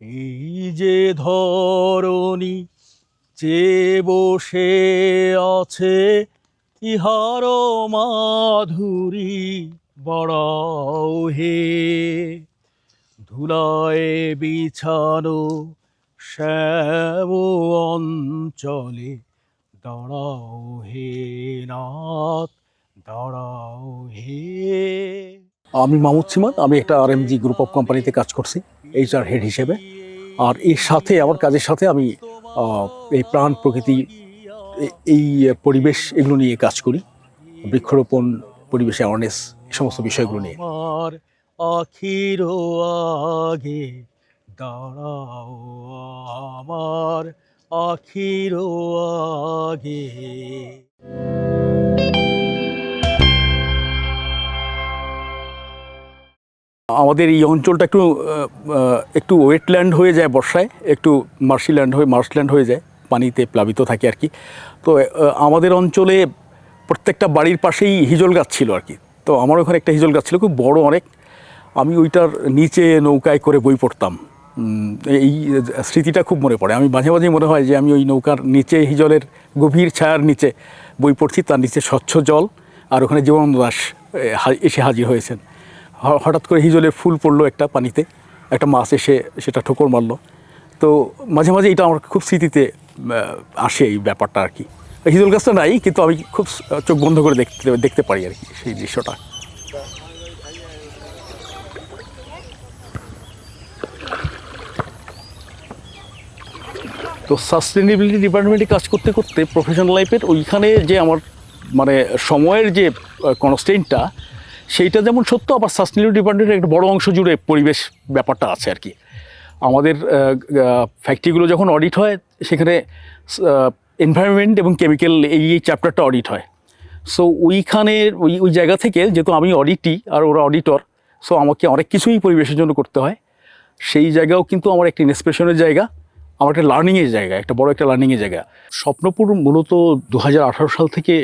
এই যে ধরণী যে বসে আছে ইহার মাধুরী বড় হে। ধুলায় বিছানো শ্যাম অঞ্চলে দাঁড়াও হে নাথ, দাঁড়াও হে। আমি মাহমুদ সিমান আমি একটা আরএমজি গ্রুপ অফ কোম্পানিতে কাজ করছি। এইচআর হেড হিসেবে। আর এর সাথে, আমার কাজের সাথে আমি এই প্রাণ প্রকৃতি এই পরিবেশ এগুলো নিয়ে কাজ করি। বৃক্ষরোপণ, পরিবেশ অ্যাওয়ারনেস এই সমস্ত বিষয়গুলো নিয়ে। আখির আগে দাঁড়াও, আমার আখির আগে। আমাদের এই অঞ্চলটা একটু একটু ওয়েটল্যান্ড হয়ে যায় বর্ষায়, একটু মার্শিল্যান্ড হয়ে মার্শল্যান্ড হয়ে যায়, পানিতে প্লাবিত থাকে আর কি। তো আমাদের অঞ্চলে প্রত্যেকটা বাড়ির পাশেই হিজল গাছ ছিল আর কি। তো আমার ওখানে একটা হিজল গাছ ছিল, খুব বড় অনেক। আমি ওইটার নিচে নৌকায় করে বই পড়তাম। এই স্মৃতিটা খুব মনে পড়ে। আমি মাঝে মাঝে মনে হয় যে আমি ওই নৌকার নিচে, হিজলের গভীর ছায়ার নিচে বই পড়ছি, তার নিচে স্বচ্ছ জল, আর ওখানে জীবন দাস এসে হাজির হয়েছেন। হঠাৎ করে হিজলে ফুল পড়ল একটা পানিতে, একটা মাছ এসে সেটা ঠোকর মারলো। তো মাঝে মাঝে এটা আমার খুব স্মৃতিতে আসে এই ব্যাপারটা আর কি। হিজল গাছটা নাই, কিন্তু আমি খুব চোখ বন্ধ করে দেখতে দেখতে পারি আর কি সেই দৃশ্যটা। তো সাস্টেনেবিলিটি ডিপার্টমেন্টে কাজ করতে করতে প্রফেশনাল লাইফের ওইখানে যে আমার মানে সময়ের যে কনস্টেন্টটা সেইটা যেমন সত্য, আবার সাস্টেনেবিলিটি ডিপার্টমেন্টের একটা বড় অংশ জুড়ে পরিবেশ ব্যাপারটা আছে আর কি। আমাদের ফ্যাক্টরিগুলো যখন অডিট হয়, সেখানে এনভায়রনমেন্ট এবং কেমিক্যাল এই এই চ্যাপ্টারটা অডিট হয়। সো ওইখানে, ওই ওই জায়গা থেকে যেহেতু আমি অডিটই আর ওরা অডিটর সো আমাকে অনেক কিছুই পরিবেশের জন্য করতে হয়। সেই জায়গাও কিন্তু আমার একটা ইন্সপিরেশনের জায়গা, আমার একটা লার্নিংয়ের জায়গা, একটা বড় একটা লার্নিংয়ের জায়গা। স্বপ্নপুর মূলত দু হাজার আঠারো সাল থেকে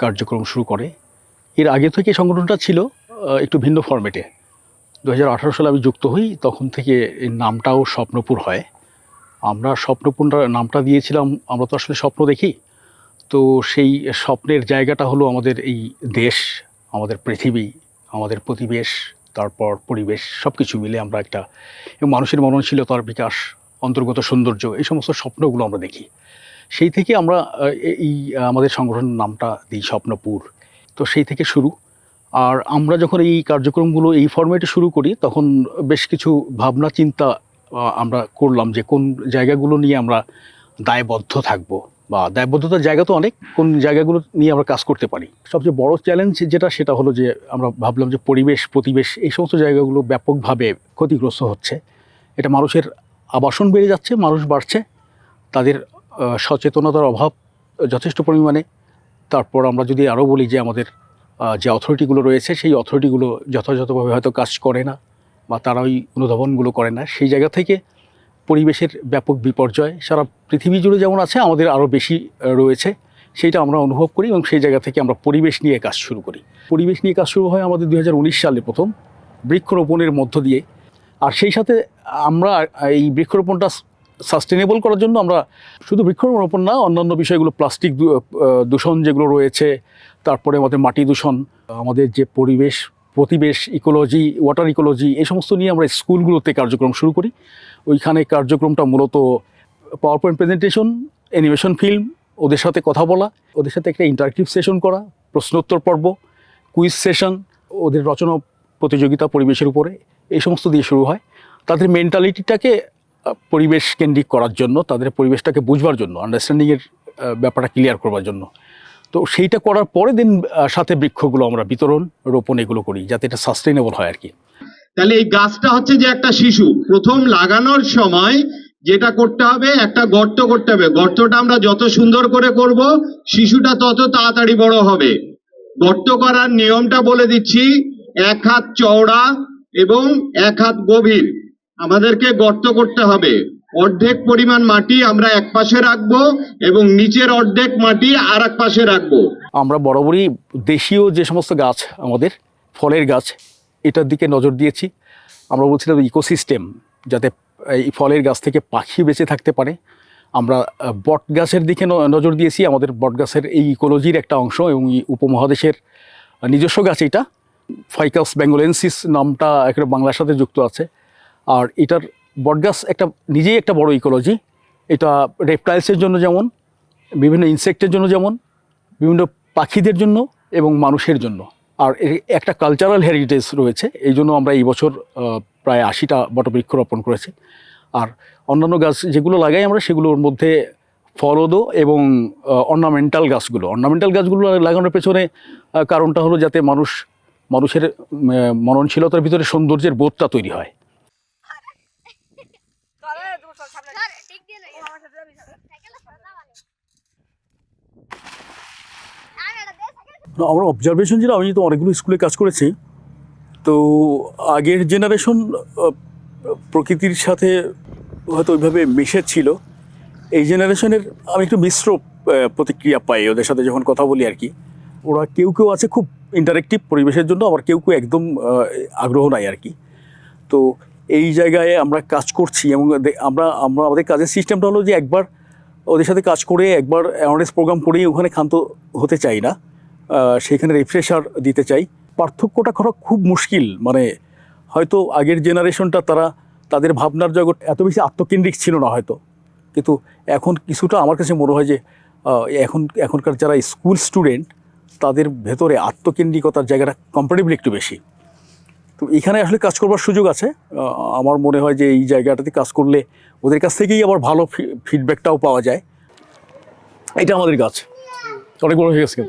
কার্যক্রম শুরু করে। এর আগে থেকে সংগঠনটা ছিল একটু ভিন্ন ফরম্যাটে দু সালে আমি যুক্ত হই, তখন থেকে এই নামটাও স্বপ্নপুর হয়। আমরা স্বপ্নপুর নামটা দিয়েছিলাম, আমরা তো আসলে স্বপ্ন দেখি। তো সেই স্বপ্নের জায়গাটা হলো আমাদের এই দেশ, আমাদের পৃথিবী, আমাদের প্রতিবেশ, তারপর পরিবেশ সব কিছু মিলে আমরা একটা মানুষের মননশীলতার বিকাশ, অন্তর্গত সৌন্দর্য, এই সমস্ত স্বপ্নগুলো আমরা দেখি। সেই থেকে আমরা এই, আমাদের সংগঠনের নামটা দিই স্বপ্নপুর। তো সেই থেকে শুরু। আর আমরা যখন এই কার্যক্রমগুলো এই ফরম্যাটে শুরু করি, তখন বেশ কিছু ভাবনা, চিন্তা আমরা করলাম যে কোন জায়গাগুলো নিয়ে আমরা দায়বদ্ধ থাকব বা দায়বদ্ধতার জায়গা তো অনেক, কোন জায়গাগুলো নিয়ে আমরা কাজ করতে পারি। সবচেয়ে বড় চ্যালেঞ্জ যেটা, সেটা হলো যে আমরা ভাবলাম যে পরিবেশ, প্রতিবেশ, এই সমস্ত জায়গাগুলো ব্যাপকভাবে ক্ষতিগ্রস্ত হচ্ছে। এটা মানুষের আবাসন বেড়ে যাচ্ছে, মানুষ বাড়ছে, তাদের সচেতনতার অভাব যথেষ্ট পরিমাণে তারপর আমরা যদি আরও বলি যে আমাদের যে অথরিটিগুলো রয়েছে, সেই অথরিটিগুলো যথাযথভাবে হয়তো কাজ করে না বা তারা ওই অনুধাবনগুলো করে না, সেই জায়গা থেকে পরিবেশের ব্যাপক বিপর্যয়, সারা পৃথিবী জুড়ে যেমন আছে, আমাদের আরও বেশি রয়েছে, সেইটা আমরা অনুভব করি এবং সেই জায়গা থেকে আমরা পরিবেশ নিয়ে কাজ শুরু করি। পরিবেশ নিয়ে কাজ শুরু হয় আমাদের দু হাজার উনিশ সালে প্রথম বৃক্ষরোপণের মধ্য দিয়ে। আর সেই সাথে আমরা এই বৃক্ষরোপণটা সাস্টেনেবল করার জন্য আমরা শুধু বৃক্ষরোপণ না, অন্যান্য বিষয়গুলো প্লাস্টিক দূষণ যেগুলো রয়েছে, তারপরে আমাদের মাটি দূষণ, আমাদের যে পরিবেশ, প্রতিবেশ ইকোলজি ওয়াটার ইকোলজি এই সমস্ত নিয়ে আমরা স্কুলগুলোতে কার্যক্রম শুরু করি। ওইখানে কার্যক্রমটা মূলত power point presentation animation film ওদের সাথে কথা বলা, ওদের সাথে একটা ইন্টারেক্টিভ সেশন করা, প্রশ্নোত্তর পর্ব কুইজ সেশন ওদের রচনা প্রতিযোগিতা পরিবেশের উপরে, এই সমস্ত দিয়ে শুরু হয়। তাদের মেন্টালিটিটাকে পরিবেশ কেন্দ্রিক করার জন্য, তাদের পরিবেশটাকে বুঝবার জন্য আন্ডারস্ট্যান্ডিংয়ের ব্যাপারটা ক্লিয়ার করবার জন্য। তো সেইটা করার পরে দিন সাথে বৃক্ষগুলো আমরা বিতরণ, রোপণ এগুলো করি, যাতে এটা সাস্টেনেবল হয় আর কি তাহলে এই গাছটা হচ্ছে যে একটা শিশু, প্রথম লাগানোর সময় যেটা করতে হবে, একটা গর্ত করতে হবে। গর্তটা আমরা যত সুন্দর করে করব, শিশুটা তত তাড়াতাড়ি বড় হবে। গর্ত করার নিয়মটা বলে দিচ্ছি, এক হাত চওড়া এবং এক হাত গভীর। আমাদেরকে গর্ত করতে হবে। অর্ধেক পরিমাণ মাটি আমরা এক পাশে রাখব এবং নিচের অর্ধেক মাটি আর এক পাশে রাখব। আমরা বরাবরই দেশীয় যে সমস্ত গাছ, আমাদের ফলের গাছ, এটার দিকে নজর দিয়েছি। আমরা বলছিলাম ইকোসিস্টেম, যাতে এই ফলের গাছ থেকে পাখি বেঁচে থাকতে পারে। আমরা বট গাছের দিকে নজর দিয়েছি, আমাদের বট গাছের এই ইকোলজির একটা অংশ এবং উপমহাদেশের নিজস্ব গাছ এটা। ফাইকাস বেঙ্গোলেন্সিস নামটা একটা বাংলার সাথে যুক্ত আছে। আর এটার বটগাছ একটা নিজেই একটা বড় ইকোলজি এটা রেপটাইলসের জন্য যেমন, বিভিন্ন ইনসেক্টের জন্য যেমন, বিভিন্ন পাখিদের জন্য এবং মানুষের জন্য। আর একটা কালচারাল হেরিটেজ রয়েছে, এই জন্য আমরা এই বছর প্রায় আশিটা বটবৃক্ষ রোপণ করেছি। আর অন্যান্য গাছ যেগুলো লাগাই আমরা, সেগুলোর মধ্যে ফলদ এবং অর্নামেন্টাল গাছগুলো। অর্নামেন্টাল গাছগুলো লাগানোর পেছনে কারণটা হলো যাতে মানুষ, মানুষের মননশীলতার ভিতরে সৌন্দর্যের বোধটা তৈরি হয় ঠিক দিয়ে নেই আমার সাথে যাবি সাইকেলে সরতা মানে আমি এটা দে সাইকেল না, আমার অবজারভেশন যেটা আমি তো অনেকগুলো স্কুলে কাজ করেছি। তো আগের জেনারেশন প্রকৃতির সাথে হয়তো ওইভাবে মিশে ছিল। এই জেনারেশনের আমি একটু মিশ্র প্রতিক্রিয়া পাই ওদের সাথে যখন কথা বলি আর কি। ওরা কেউ কেউ আছে খুব ইন্টারেক্টিভ পরিবেশের জন্য আবার কেউ কেউ একদম আগ্রহ নাই আর কি। তো এই জায়গায় আমরা কাজ করছি এবং আমরা আমরা আমাদের কাজের সিস্টেমটা হলো যে একবার ওদের সাথে কাজ করে একবার অ্যাওয়ারনেস প্রোগ্রাম করেই ওখানে ক্ষান্ত হতে চাই না। সেখানে রিফ্রেশার দিতে চাই। পার্থক্যটা করা খুব মুশকিল মানে হয়তো আগের জেনারেশনটা তারা তাদের ভাবনার জগৎ এত বেশি আত্মকেন্দ্রিক ছিল না হয়তো। কিন্তু এখন কিছুটা আমার কাছে মনে হয় যে এখন, এখনকার যারা স্কুল স্টুডেন্ট তাদের ভেতরে আত্মকেন্দ্রিকতার জায়গাটা কম্পারেটিভলি একটু বেশি। তো এখানে আসলে কাজ করবার সুযোগ আছে। আমার মনে হয় যে এই জায়গাটাতে কাজ করলে ওদের কাছ থেকেই আবার ভালো ফিডব্যাকটাও পাওয়া যায়। এটা আমাদের গাছ অনেক বড় হয়ে গেছে।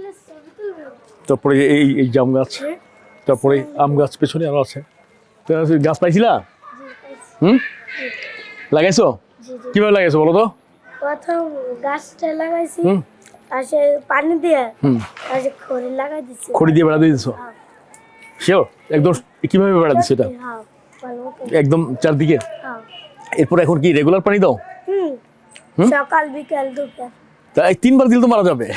তারপরে এই এই জাম গাছ তারপরে আম গাছ পেছনে আরও আছে। গাছ পাইছিলা? হুম? লাগাইছো? কীভাবে লাগাইছো বলো তো? প্রথম গাছটা লাগাইছি। আর সে পানি দিয়ে আর সে খড়ি লাগাই দিচ্ছি খড়ি দিয়ে বেড়া দিয়ে দিছো? শিওর? একদম কীভাবে বেড়া দিছো এটা? হ্যাঁ। একদম চারদিকে? হ্যাঁ। এরপর এখন কি রেগুলার পানি দাও? সকাল বিকাল দুপুর। তাই তিনবার দিলে তো মারা যাবে।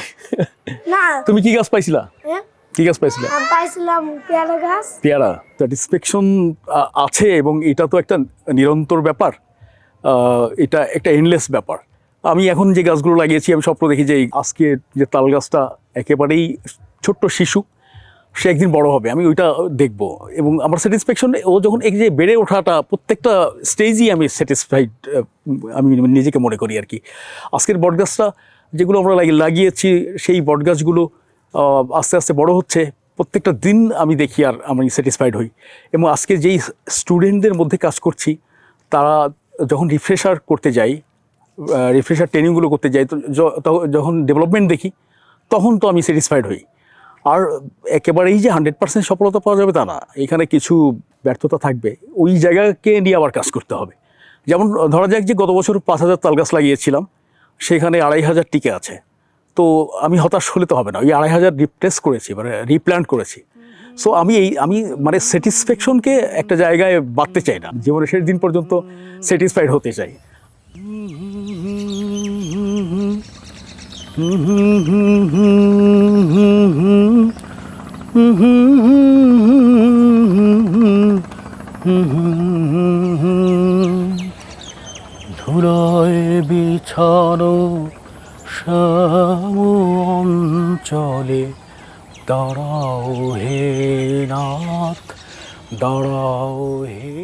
না। তুমি কি গাছ পাইছিলা? হ্যাঁ। কি গাছ পাইছিলা? পাইছিলাম পেয়ারা গাছ। পেয়ারা। স্যাটিসফ্যাকশন আছে এবং এটা তো একটা নিরন্তর ব্যাপার। এটা একটা এনলেস ব্যাপার। আমি এখন যে গাছগুলো লাগিয়েছি আমি স্বপ্ন দেখি যে এই আজকে যে তাল গাছটা একেবারেই ছোট্ট শিশু সে একদিন বড় হবে। আমি ওইটা দেখব। এবং আমার স্যাটিসফ্যাকশন ও যখন এই যে বেড়ে ওঠাটা প্রত্যেকটা স্টেজই আমি স্যাটিসফাইড আমি নিজেকে মনে করি আর কি। আজকের বটগাছটা যেগুলো আমরা লাগি- লাগিয়েছি, সেই বটগাছগুলো আস্তে আস্তে বড় হচ্ছে। প্রত্যেকটা দিন আমি দেখি আর আমি স্যাটিসফাইড হই। এবং আজকে যেই স্টুডেন্টদের মধ্যে কাজ করছি, তারা যখন রিফ্রেশার করতে যাই রিফ্রেশার ট্রেনিংগুলো করতে যাই, তো যখন ডেভেলপমেন্ট দেখি, তখন তো আমি স্যাটিসফাইড হই। আর একেবারেই যে হান্ড্রেড পার্সেন্ট সফলতা পাওয়া যাবে তা না। এখানে কিছু ব্যর্থতা থাকবে। ওই জায়গাকে নিয়ে আবার কাজ করতে হবে। যেমন ধরা যাক যে গত বছর পাঁচ হাজার তাল গাছ লাগিয়েছিলাম। সেখানে আড়াই হাজার টিকে আছে। তো আমি হতাশ হলে তো হবে না। ওই আড়াই হাজার রিপ্লেস করেছি মানে রিপ্ল্যান্ট করেছি। সো আমি এই, আমি মানে স্যাটিসফ্যাকশনকে একটা জায়গায় বাড়তে চাই না। জীবনের শেষ দিন পর্যন্ত স্যাটিসফাইড হতে চাই। ধুলোয় বিছানো সামু অঞ্চলে দাঁড়াও হে নাথ দাঁড়াও হে